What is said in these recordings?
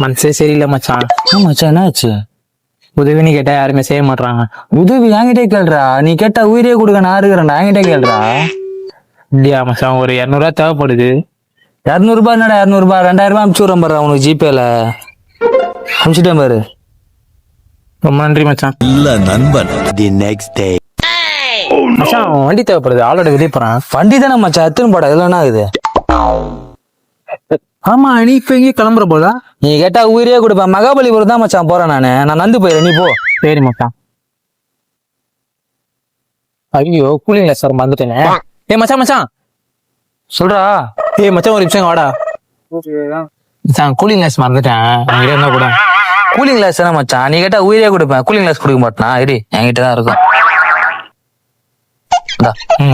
மனசே சரியில்லை மச்சான். மச்சான் என்னாச்சு? உதவின்னு கேட்டா யாருமே செய்ய மாட்றாங்க. உதவி என்கிட்டே கேளுடா. நீ கேட்டா உயிரே கொடுக்க நான் இருக்கிறேன்டா என்கிட்ட கேளுடா. இல்லையா மச்சான் ஒரு இரநூறுவா தேவைப்படுது. இரநூறுபா என்னடா இரநூறுபா? ரெண்டாயிரம் ரூபாய் அனுப்பிச்சு விட்றேன் பாரு உனக்கு ஜிபேல. அனுப்பிச்சிட்டேன் பாரு. ரொம்ப நன்றி மச்சான். இல்ல நண்பன். தி நெக்ஸ்ட் டே மச்சான் வண்டி தேவைப்படுது. ஆளோட வெளியே போறான். வண்டி தானே மச்சான். எத்தனை போடா இதெல்லாம் என்ன ஆகுது? ஆமா நீ இப்ப எங்கேயும் கிளம்புற போல நீ கேட்டா உயிரே கொடுப்பேன். மகாபலிபுரம் தான் மச்சான் போறேன் நானு. நான் நந்து போயிடுறேன் நீ போ. சரி மச்சான். ஐயோ கூலிங் கிளாஸ் வர மறந்துட்டேனே. ஏ மச்சான் மச்சான். சொல்றா. ஏய் மச்சான் ஒரு நிமிஷம் வாடா. மச்சான் கூலிங் கிளாஸ் மறந்துட்டேன். என்கிட்ட இருந்தா கூட. கூலிங் கிளாஸ் தானே மச்சான்? நீ கேட்டா உயிரே கொடுப்பேன். கூலிங் கிளாஸ் கொடுக்க மாட்டேனா? இடி என்கிட்ட தான் இருக்கும்.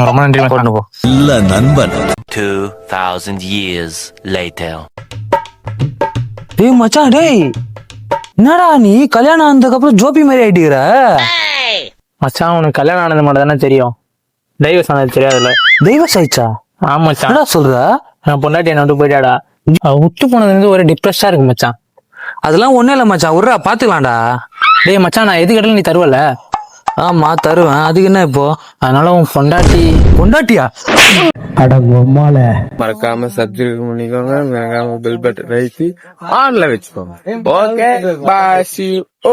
ரொம்ப நன்றி கொண்டு போ. இல்ல நண்பன். 2,000 years later. டேய் மச்சான் டேய். என்னடா நீ? கல்யாணம் ஆனதுக்கு அப்புறம் ஜோபி மாதிரி ஆயிட்டுக்கிற மச்சான் உனக்கு கல்யாணம் ஆனது மட்டும் தானே தெரியும். டைவர்ஸ் ஆனது தெரியாதுல்ல? தெய்வ சாய்ச்சா ஆமா மச்சான். என்னடா சொல்ற? நான் பொண்டாட்டி என்ன விட்டு போயிட்டாடா. விட்டு போனது வந்து ஒரு டிப்ரெஸ்டா இருக்கு மச்சான். அதெல்லாம் ஒண்ணும் இல்ல மச்சான். விட்றா பாத்துக்கலாம்டா. டேய் மச்சான் நான் எது கேட்டாலும் நீ தருவல ஆமா தருவேன். அதுக்கு என்ன இப்போ? அதனால உன் பொண்டாட்டி பொண்டாட்டியா? மறக்காம சப்ஸ்கிரைப் பண்ணிக்கோங்க. மறக்காம பெல் பட்டன் வைத்து ஆன்ல வச்சுக்கோங்க. Okay bye C O